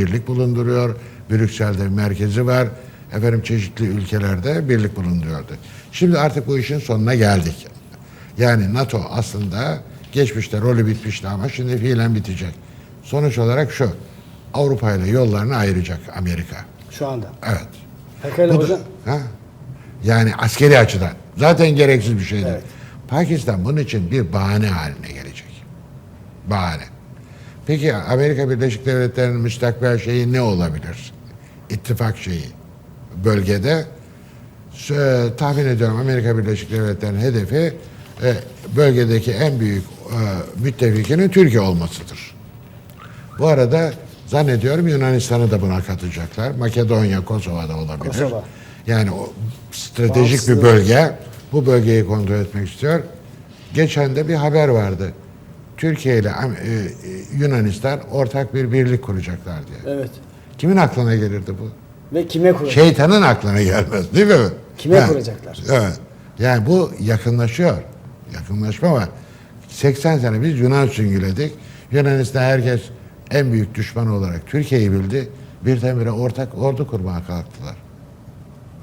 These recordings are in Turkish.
birlik bulunduruyor. Brüksel'de merkezi var. Efendim çeşitli ülkelerde birlik bulunduruyordu. Şimdi artık bu işin sonuna geldik. Yani NATO aslında geçmişte rolü bitmişti ama şimdi fiilen bitecek. Sonuç olarak şu. Avrupa ile yollarını ayıracak Amerika. Şu anda. Evet. Pekala Bu da- hocam. ha? Yani askeri açıdan. Zaten gereksiz bir şeydi. Evet. Pakistan bunun için bir bahane haline gelecek. Bahane. Peki Amerika Birleşik Devletleri'nin müstakbel şeyi ne olabilir? İttifak şeyi bölgede. Tahmin ediyorum Amerika Birleşik Devletleri'nin hedefi e, bölgedeki en büyük e, müttefikinin Türkiye olmasıdır. Bu arada zannediyorum Yunanistan'ı da buna katacaklar. Makedonya, Kosova da olabilir. Kosova. Yani o stratejik Bağımsızlığı- bir bölge. Bu bölgeyi kontrol etmek istiyor. Geçen de bir haber vardı. Türkiye ile e, e, Yunanistan ortak bir birlik kuracaklar diye. Evet. Kimin aklına gelirdi bu? Ve kime kuracak? Şeytanın aklına gelmez değil mi? Kime Ha, kuracaklar? Evet. Yani bu yakınlaşıyor. Yakınlaşma var. 80 sene biz Yunan süngüledik. Yunanistan herkes en büyük düşman olarak Türkiye'yi bildi. Birdenbire ortak ordu kurmaya kalktılar.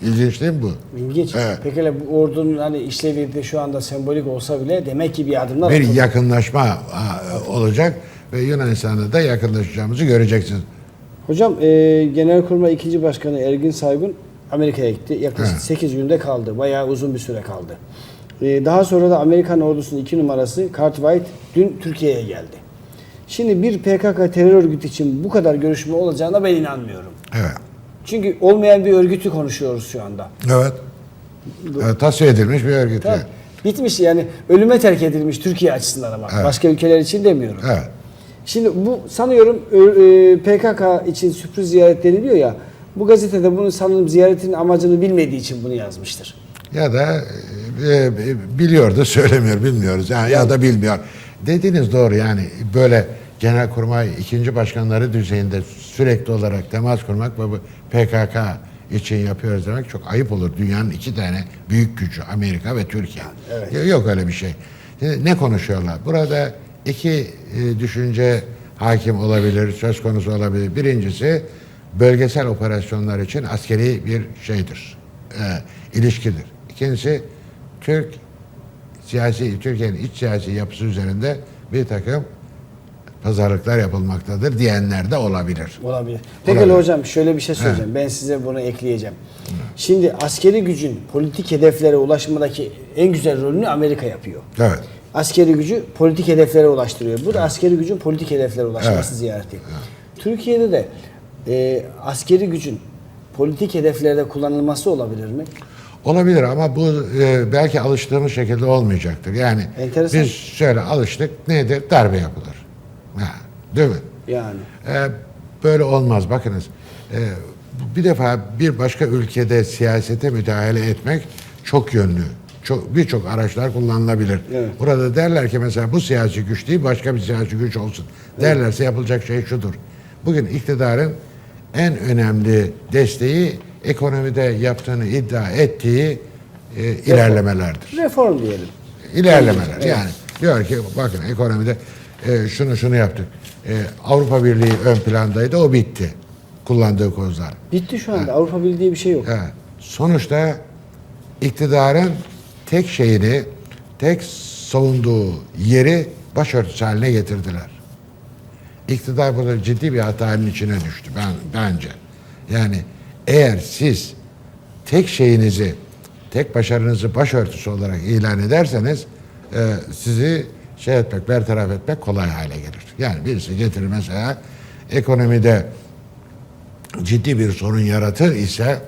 İlginç değil mi bu? İlginç. Evet. Pekala bu ordunun hani işlevi de şu anda sembolik olsa bile demek ki bir adımlar Bir atıldı. yakınlaşma a, olacak ve Yunanistan'da da yakınlaşacağımızı göreceksiniz. Hocam e, Genelkurmay 2. Başkanı Ergin Saygun Amerika'ya gitti. Yaklaşık Evet. 8 günde kaldı. Bayağı uzun bir süre kaldı. E, daha sonra da Amerikan ordusunun 2 numarası Cartwright dün Türkiye'ye geldi. Şimdi bir PKK terör örgütü için bu kadar görüşme olacağına ben inanmıyorum. Evet. Çünkü olmayan bir örgütü konuşuyoruz şu anda. Evet. evet tasfiye edilmiş bir örgüt. Yani. Bitmiş yani ölüme terk edilmiş Türkiye açısından ama. Evet. Başka ülkeler için demiyorum. Evet. Şimdi bu sanıyorum e, e, PKK için sürpriz ziyaret deniliyor ya. Bu gazetede bunu sanırım ziyaretin amacını bilmediği için bunu yazmıştır. Ya da e, e, biliyor da söylemiyor, bilmiyoruz. Yani, ya da bilmiyor. Dediğiniz doğru yani böyle genelkurmay ikinci başkanları düzeyinde sürekli olarak temas kurmak ve bu PKK için yapıyoruz demek çok ayıp olur. Dünyanın iki tane büyük gücü Amerika ve Türkiye. Evet. Yok öyle bir şey. Şimdi ne konuşuyorlar? Burada iki e, düşünce hakim olabilir, söz konusu olabilir. Birincisi bölgesel operasyonlar için askeri bir şeydir, e, ilişkidir. İkincisi Türk siyasi, Türkiye'nin iç siyasi yapısı üzerinde bir takım pazarlıklar yapılmaktadır diyenler de olabilir. Olabilir. Peki Olabilir. hocam şöyle bir şey söyleyeceğim. Ben size bunu ekleyeceğim. Şimdi askeri gücün politik hedeflere ulaşmadaki en güzel rolünü Amerika yapıyor. Evet. Askeri gücü politik hedeflere ulaştırıyor. Bu da askeri gücün politik hedeflere ulaşması Evet. ziyareti. Türkiye'de de e, askeri gücün politik hedeflerde kullanılması olabilir mi? Olabilir ama bu e, belki alıştığımız şekilde olmayacaktır. Yani Enteresan. biz şöyle alıştık nedir? Darbe yapılır. Ha, değil mi? Yani. E, böyle olmaz. Bakınız e, bir defa bir başka ülkede siyasete müdahale etmek çok yönlü. Çok birçok araçlar kullanılabilir. Evet. Burada derler ki mesela bu siyasi güç değil başka bir siyasi güç olsun. Derlerse yapılacak şey şudur. Bugün iktidarın en önemli desteği ekonomide yaptığını iddia ettiği e, ilerlemelerdir Reform diyelim. ilerlemeler. Evet. Yani diyor ki bakın ekonomide e, şunu şunu yaptık. E, Avrupa Birliği ön plandaydı o bitti. Kullandığı kozlar. Bitti şu anda. Avrupa Birliği diye bir şey yok. Evet. Sonuçta iktidarın tek şeyini, tek savunduğu yeri başörtüsü haline getirdiler. İktidar burada ciddi bir hatanın içine düştü ben bence. Yani eğer siz tek şeyinizi, tek başarınızı başörtüsü olarak ilan ederseniz e, sizi şey etmek, bertaraf etmek kolay hale gelir. Yani birisi getirir mesela ekonomide ciddi bir sorun yaratır ise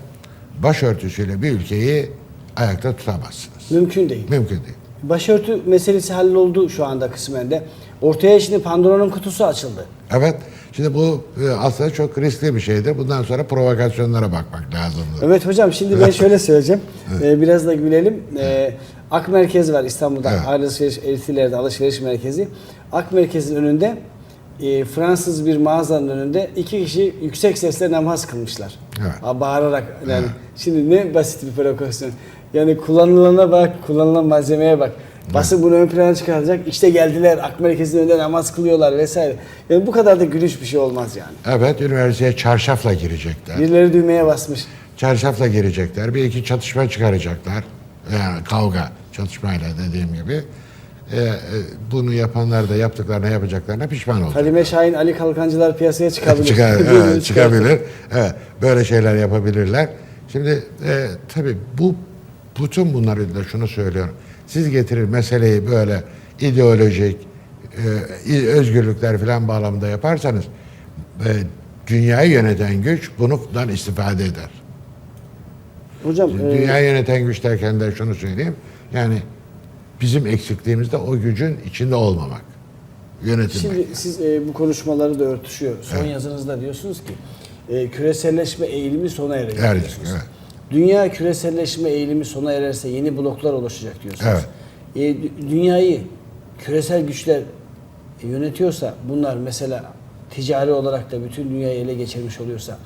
başörtüsüyle bir ülkeyi ayakta tutamazsınız. Mümkün değil. Mümkün değil. Başörtü meselesi halloldu şu anda kısmen de. Ortaya şimdi Pandora'nın kutusu açıldı. Evet. Şimdi bu e, aslında çok riskli bir şeydir. Bundan sonra provokasyonlara bakmak lazımdır. Evet hocam şimdi ben şöyle söyleyeceğim. Ee, biraz da gülelim. Ee, Ak Merkez var İstanbul'da. Evet. Alışveriş, Eltiler'de alışveriş merkezi. Ak Merkez'in önünde e, Fransız bir mağazanın önünde iki kişi yüksek sesle namaz kılmışlar. Evet. Ha, Bağırarak. Yani şimdi ne basit bir provokasyon. Yani kullanılana bak, kullanılan malzemeye bak. Basın bunu ön plana çıkaracak. İşte geldiler, ak merkezinin önünde namaz kılıyorlar vesaire. Yani bu kadar da gülüş bir şey olmaz yani. Evet, üniversiteye çarşafla girecekler. Birileri düğmeye basmış. Çarşafla girecekler. Bir iki çatışma çıkaracaklar. Yani kavga, çatışmayla dediğim gibi. Ee, e, bunu yapanlar da yaptıklarına yapacaklarına pişman oldu. Halime Şahin, Ali Kalkancılar piyasaya çıkabilir. Çıkar, evet, çıkabilir. Evet, böyle şeyler yapabilirler. Şimdi e, tabii bu bütün bunları da şunu söylüyorum. Siz getirir meseleyi böyle ideolojik, e, özgürlükler falan bağlamında yaparsanız e, dünyayı yöneten güç bundan istifade eder. Hocam, e, Dünyayı yöneten güç derken de şunu söyleyeyim. Yani bizim eksikliğimiz de o gücün içinde olmamak. Yönetilmek. Şimdi siz e, bu konuşmaları da örtüşüyor. Son yazınızda diyorsunuz ki e, küreselleşme eğilimi sona erecek Erecek, evet. Dünya küreselleşme eğilimi sona ererse yeni bloklar oluşacak diyorsunuz. Evet. E, dü- dünyayı küresel güçler e, yönetiyorsa bunlar mesela ticari olarak da bütün dünyayı ele geçirmiş oluyorsa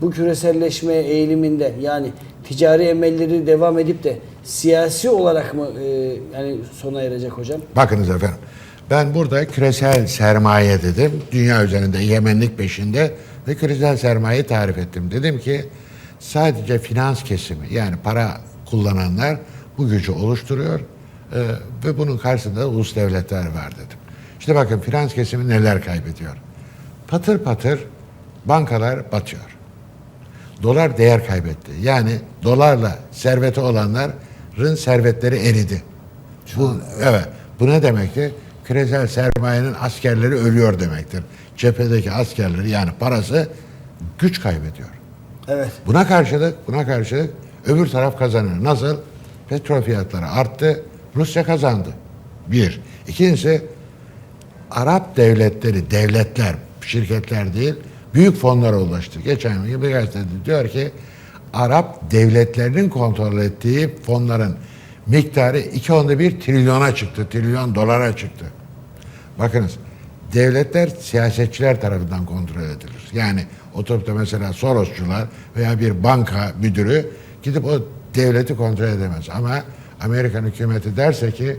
bu küreselleşme eğiliminde yani ticari emelleri devam edip de siyasi olarak mı e, yani sona erecek hocam? Bakınız efendim. Ben burada küresel sermaye dedim. Dünya üzerinde egemenlik peşinde ve küresel sermayeyi tarif ettim. Dedim ki sadece finans kesimi yani para kullananlar bu gücü oluşturuyor e, ve bunun karşısında da ulus devletler var dedim. İşte bakın finans kesimi neler kaybediyor. Patır patır bankalar batıyor. Dolar değer kaybetti. Yani dolarla serveti olanların servetleri eridi. Bu, evet. Bu ne demektir? Küresel sermayenin askerleri ölüyor demektir. Cephedeki askerleri yani parası güç kaybediyor. Evet. Buna karşılık, buna karşılık öbür taraf kazanır. Nasıl? Petrol fiyatları arttı, Rusya kazandı. Bir. İkincisi, Arap devletleri, devletler, şirketler değil, büyük fonlara ulaştı. Geçen gün bir gazetede diyor ki, Arap devletlerinin kontrol ettiği fonların miktarı iki onda bir trilyona çıktı, trilyon dolara çıktı. Bakınız, devletler siyasetçiler tarafından kontrol edilir. Yani oturup da mesela Sorosçular veya bir banka müdürü gidip o devleti kontrol edemez. Ama Amerikan hükümeti derse ki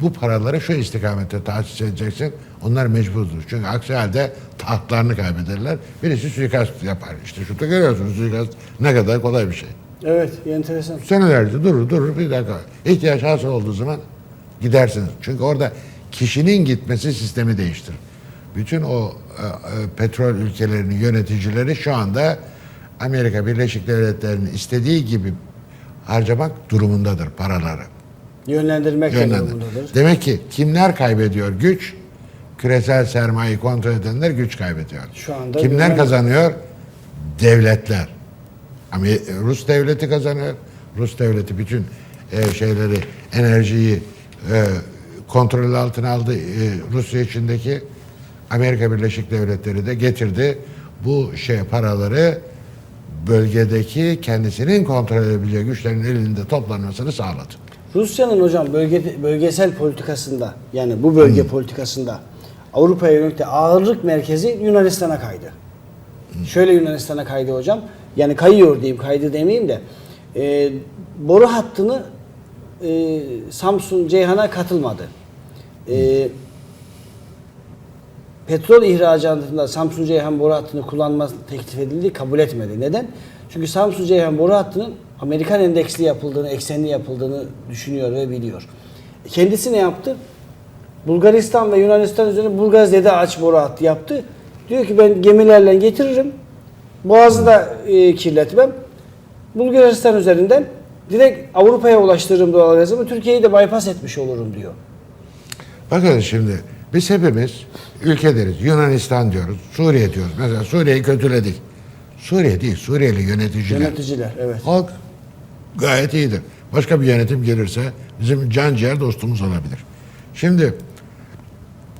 bu paraları şu istikamette tahsis edeceksin. Onlar mecburdur. Çünkü aksi halde tahtlarını kaybederler. Birisi suikast yapar. İşte şurada görüyorsunuz suikast ne kadar kolay bir şey. Evet, enteresan. Senelerce durur durur bir dakika. İhtiyaç hasıl olduğu zaman gidersiniz. Çünkü orada kişinin gitmesi sistemi değiştirir. Bütün o e, e, petrol ülkelerinin yöneticileri şu anda Amerika Birleşik Devletleri'nin istediği gibi harcamak durumundadır paraları. Yönlendirmek Yönlendir. Demek ki kimler kaybediyor güç? Küresel sermayeyi kontrol edenler güç kaybediyor. Şu anda kimler kazanıyor? Devletler. Ama Rus devleti kazanıyor. Rus devleti bütün e, şeyleri, enerjiyi e, kontrol altına aldı. E, Rusya içindeki Amerika Birleşik Devletleri de getirdi. Bu şey paraları bölgedeki kendisinin kontrol edebileceği güçlerin elinde toplanmasını sağladı. Rusya'nın hocam bölge, bölgesel politikasında yani bu bölge politikasında Avrupa'ya yönelik de ağırlık merkezi Yunanistan'a kaydı. Şöyle Yunanistan'a kaydı hocam. Yani kayıyor diyeyim, kaydı demeyeyim de. e, boru hattını e, Samsun Ceyhan'a katılmadı. E, petrol ihracatında Samsun Ceyhan boru hattını kullanma teklif edildi, kabul etmedi. Neden? Çünkü Samsun Ceyhan boru hattının Amerikan endeksli yapıldığını, eksenli yapıldığını düşünüyor ve biliyor. Kendisi ne yaptı? Bulgaristan ve Yunanistan üzerine Bulgaz Dede Ağaç boru hattı yaptı. Diyor ki ben gemilerle getiririm. Boğazı da e, kirletmem. Bulgaristan üzerinden direkt Avrupa'ya ulaştırırım doğalgazımı. Türkiye'yi de bypass etmiş olurum diyor. Bakın şimdi biz hepimiz ülke deriz. Yunanistan diyoruz, Suriye diyoruz. Mesela Suriye'yi kötüledik. Suriye değil, Suriyeli yöneticiler. Yöneticiler evet. Halk gayet iyidir. Başka bir yönetim gelirse bizim can ciğer dostumuz olabilir. Şimdi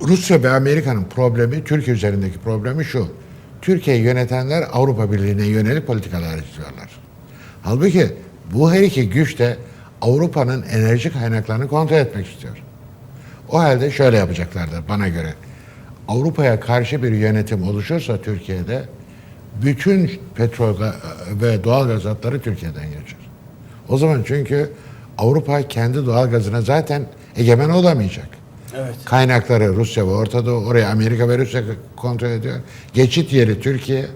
Rusya ve Amerika'nın problemi, Türkiye üzerindeki problemi şu. Türkiye'yi yönetenler Avrupa Birliği'ne yönelik politikalar istiyorlar. Halbuki bu her iki güç de Avrupa'nın enerji kaynaklarını kontrol etmek istiyor. O halde şöyle yapacaklardır bana göre. Avrupa'ya karşı bir yönetim oluşursa Türkiye'de bütün petrol ve doğal gaz hatları Türkiye'den geçer. O zaman çünkü Avrupa kendi doğal gazına zaten egemen olamayacak. Evet. Kaynakları Rusya ve Orta Doğu, oraya Amerika ve Rusya kontrol ediyor. Geçit yeri Türkiye.